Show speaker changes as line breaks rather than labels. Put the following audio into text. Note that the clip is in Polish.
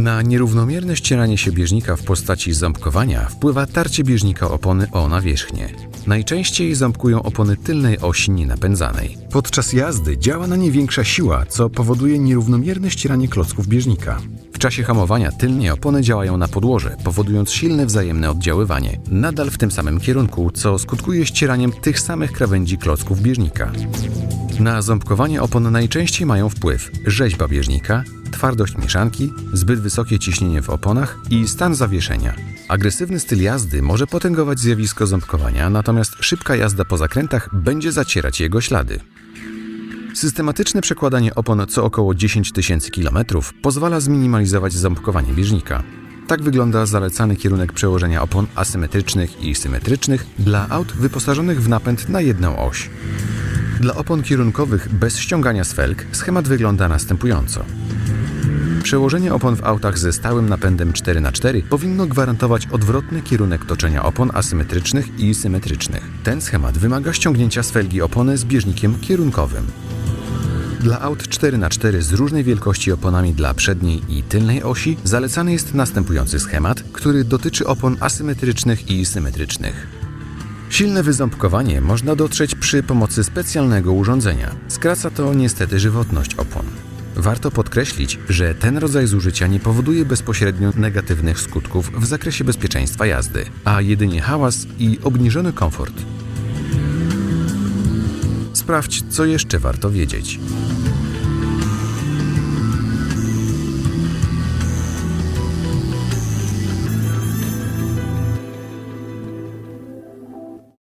Na nierównomierne ścieranie się bieżnika w postaci ząbkowania wpływa tarcie bieżnika opony o nawierzchnię. Najczęściej ząbkują opony tylnej osi nienapędzanej. Podczas jazdy działa na nie większa siła, co powoduje nierównomierne ścieranie klocków bieżnika. Czasie hamowania tylnie opony działają na podłoże, powodując silne wzajemne oddziaływanie, nadal w tym samym kierunku, co skutkuje ścieraniem tych samych krawędzi klocków bieżnika. Na ząbkowanie opon najczęściej mają wpływ rzeźba bieżnika, twardość mieszanki, zbyt wysokie ciśnienie w oponach i stan zawieszenia. Agresywny styl jazdy może potęgować zjawisko ząbkowania, natomiast szybka jazda po zakrętach będzie zacierać jego ślady. Systematyczne przekładanie opon co około 10 tysięcy kilometrów pozwala zminimalizować ząbkowanie bieżnika. Tak wygląda zalecany kierunek przełożenia opon asymetrycznych i symetrycznych dla aut wyposażonych w napęd na jedną oś. Dla opon kierunkowych bez ściągania z felg schemat wygląda następująco. Przełożenie opon w autach ze stałym napędem 4x4 powinno gwarantować odwrotny kierunek toczenia opon asymetrycznych i symetrycznych. Ten schemat wymaga ściągnięcia z felgi opony z bieżnikiem kierunkowym. Dla aut 4x4 z różnej wielkości oponami dla przedniej i tylnej osi zalecany jest następujący schemat, który dotyczy opon asymetrycznych i symetrycznych. Silne wyząbkowanie można dotrzeć przy pomocy specjalnego urządzenia. Skraca to niestety żywotność opon. Warto podkreślić, że ten rodzaj zużycia nie powoduje bezpośrednio negatywnych skutków w zakresie bezpieczeństwa jazdy, a jedynie hałas i obniżony komfort. Sprawdź, co jeszcze warto wiedzieć.